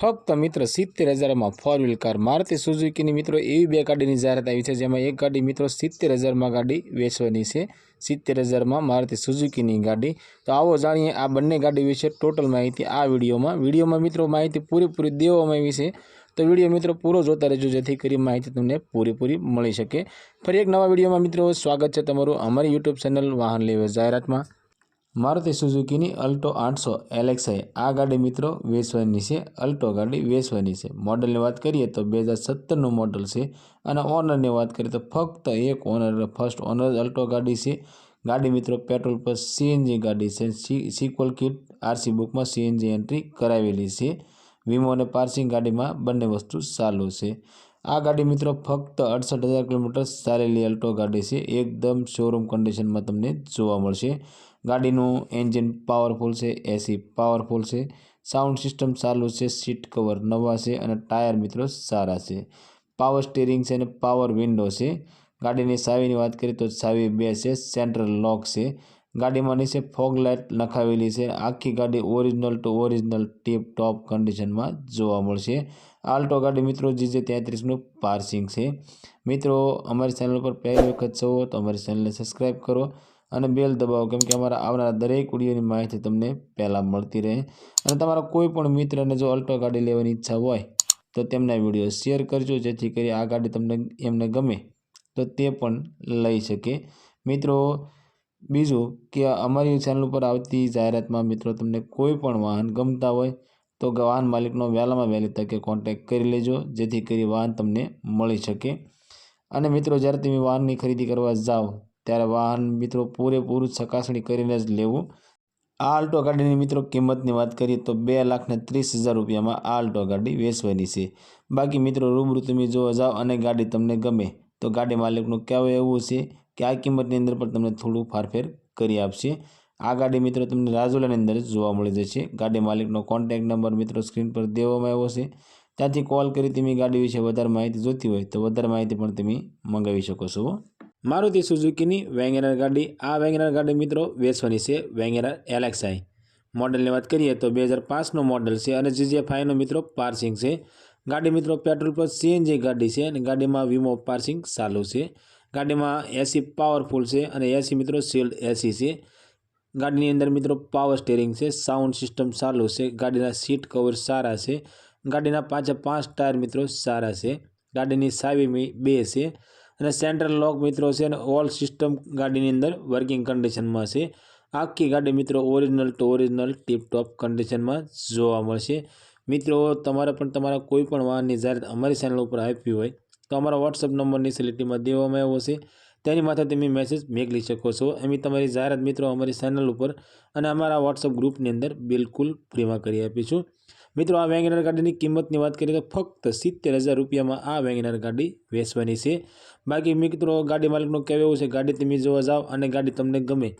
ફક્ત મિત્ર સિત્તેર હજારમાં ફોર વ્હીલ કાર. મારુતિ સુઝુકીની મિત્રો એવી બે ગાડીની જાહેરાત આવી છે જેમાં એક ગાડી મિત્રો સિત્તેર હજારમાં ગાડી વેચવાની છે. સિત્તેર હજારમાં મારુતિ સુઝુકીની ગાડી. તો આવો જાણીએ આ બંને ગાડી વિશે ટોટલ માહિતી આ વિડીયોમાં. વિડીયોમાં મિત્રો માહિતી પૂરેપૂરી દેવામાં આવી છે. તો વીડિયો મિત્રો પૂરો જોતા રહેજો, જેથી કરી માહિતી તમને પૂરેપૂરી મળી શકે. ફરી એક નવા વિડીયોમાં મિત્રો સ્વાગત છે તમારું અમારી યુટ્યુબ ચેનલ વાહન લેવે જાહેરાતમાં. મારુતિ સુઝુકીની અલ્ટો આઠસો એલેક્સાઈ આ ગાડી મિત્રો વેચવાની છે, અલ્ટો ગાડી વેચવાની છે. મોડલની વાત કરીએ તો બે હજાર સત્તરનું મોડલ છે અને ઓનરની વાત કરીએ તો ફક્ત એક ઓનર, ફર્સ્ટ ઓનર અલ્ટો ગાડી છે. ગાડી મિત્રો પેટ્રોલ પર સીએનજી ગાડી છે. સિક્વલ કિટ આરસી બુકમાં સીએનજી એન્ટ્રી કરાવેલી છે. વીમો અને પાર્સિંગ ગાડીમાં બંને વસ્તુ ચાલુ છે. આ ગાડી મિત્રો ફક્ત અડસઠ હજાર કિલોમીટર ચાલેલી અલ્ટો ગાડી છે. એકદમ શોરૂમ કન્ડિશનમાં તમને જોવા મળશે. ગાડીનું એન્જિન પાવરફુલ છે, એસી પાવરફુલ છે, સાઉન્ડ સિસ્ટમ ચાલુ છે, સીટ કવર નવા છે અને ટાયર મિત્રો સારા છે. પાવર સ્ટીરિંગ છે અને પાવર વિન્ડો છે. ગાડીની ચાવીની વાત કરીએ તો ચાવી બે છે, સેન્ટ્રલ લોક છે. ગાડીમાં નીચે ફોગ લાઇટ નખાવેલી છે. આખી ગાડી original to original tip top કન્ડિશનમાં જોવા મળશે. આલ્ટો ગાડી મિત્રો જીજે તેત્રીસનું પાર્સિંગ છે. મિત્રો, અમારી ચેનલ પર પહેલી વખત છો તો અમારી ચેનલને સબસ્ક્રાઈબ કરો. અને બેલ દબાવો, કેમ કે અમારા આવનારા દરેક વિડીયોની માહિતી તમને પહેલાં મળતી રહે. અને તમારા કોઈ પણ મિત્રને જો અલ્ટો ગાડી લેવાની ઈચ્છા હોય, તો તેમના વીડિયો શેર કરજો, જેથી કરી આ ગાડી તમને એમને ગમે, તો તે પણ લઈ શકે. મિત્રો, બીજું કે અમારી ચેનલ ઉપર આવતી જાહેરાતમાં મિત્રો તમને કોઈ પણ વાહન ગમતા હોય, તો વાહન માલિકનો વહેલામાં વહેલી તકે કોન્ટેક કરી લેજો, જેથી કરી વાહન તમને મળી શકે. અને મિત્રો, જ્યારે તમે વાહનની ખરીદી કરવા જાઓ ત્યારે વાહન મિત્રો પૂરેપૂરું ચકાસણી કરીને જ લેવું. આ આલ્ટો ગાડીની મિત્રો કિંમતની વાત કરીએ તો બે લાખને ત્રીસ હજાર રૂપિયામાં આ આલ્ટો ગાડી વેચવાની છે. બાકી મિત્રો રૂબરૂ તમે જોવા જાઓ અને ગાડી તમને ગમે તો ગાડી માલિકનું કહેવું એવું છે કે આ કિંમતની અંદર પણ તમને થોડું ફારફેર કરી આપશે. આ ગાડી મિત્રો તમને રાજુલાની અંદર જોવા મળી જશે. ગાડી માલિકનો કોન્ટેક નંબર મિત્રો સ્ક્રીન પર દેવામાં આવ્યો છે. ત્યાંથી કોલ કરી તમે ગાડી વિશે વધારે માહિતી જોતી હોય તો વધારે માહિતી પણ તમે મંગાવી શકો છો. મારુતિ સુઝુકીની વેંગેનર ગાડી, આ વેંગેનર ગાડી મિત્રો વેચવાની છે વેંગેનર એલેક્સાઈ મોડલની વાત કરીએ તો બે હજાર પાંચનો મોડલ છે અને જીજે ફાઈવનો મિત્રો પાર્સિંગ છે. ગાડી મિત્રો પેટ્રોલ પર સીએનજી ગાડી છે અને ગાડીમાં વીમો પાર્સિંગ ચાલુ છે. ગાડીમાં એસી પાવરફુલ છે અને એસી મિત્રો શિલ્ડ એસી છે. ગાડીની અંદર મિત્રો પાવર સ્ટેરિંગ છે સાઉન્ડ સિસ્ટમ ચાલુ છે, ગાડીના સીટ કવર સારા છે, ગાડીના પાછા પાંચ ટાયર મિત્રો સારા છે, ગાડીની સાવી બે છે અને સેન્ટ્રલ લોક મિત્રો છે અને ઓલ સિસ્ટમ ગાડીની અંદર વર્કિંગ કન્ડિશનમાં છે. આખી ગાડી મિત્રો ઓરિજિનલ ટુ ઓરિજિનલ ટીપટોપ કન્ડિશનમાં જોવા મળશે. મિત્રો, તમારે પણ તમારા કોઈ પણ વાહનની જાહેરાત અમારી ચેનલ ઉપર આપવી હોય, તો અમારા વોટ્સઅપ નંબર નીચે દેવામાં આવ્યો છે. તેની માથે તમે મેસેજ મોકલી શકો છો. એમ તમારી જાહેરાત મિત્રો અમારી ચેનલ ઉપર અને અમારા વોટ્સઅપ ગ્રુપની અંદર બિલકુલ ફ્રીમાં કરી આપીશું. મિત્રો, આ વેગેનર ગાડીની કિંમતની વાત કરીએ તો ફક્ત સિત્તેર હજાર રૂપિયામાં આ વેગેનર ગાડી વેચવાની છે. બાકી મિત્રો, ગાડી માલિકનું કહેવું છે, ગાડી તમે જોવા જાઓ અને ગાડી તમને ગમે.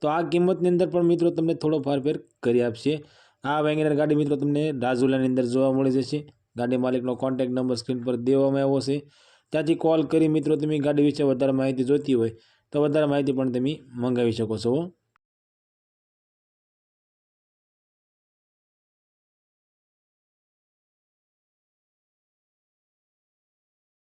તો આ કિંમતની અંદર પણ મિત્રો, તમને થોડો ફારફેર કરી આપશે. આ વેગેનર ગાડી મિત્રો, તમને રાજુલાની અંદર જોવા મળી જશે. ગાડી માલિકનો કોન્ટેક નંબર સ્ક્રીન પર દેવામાં આવ્યો છે. ત્યાંથી કોલ કરી મિત્રો, તમે ગાડી વિશે વધારે માહિતી જોતી હોય તો વધારે માહિતી પણ તમે મંગાવી શકો છો.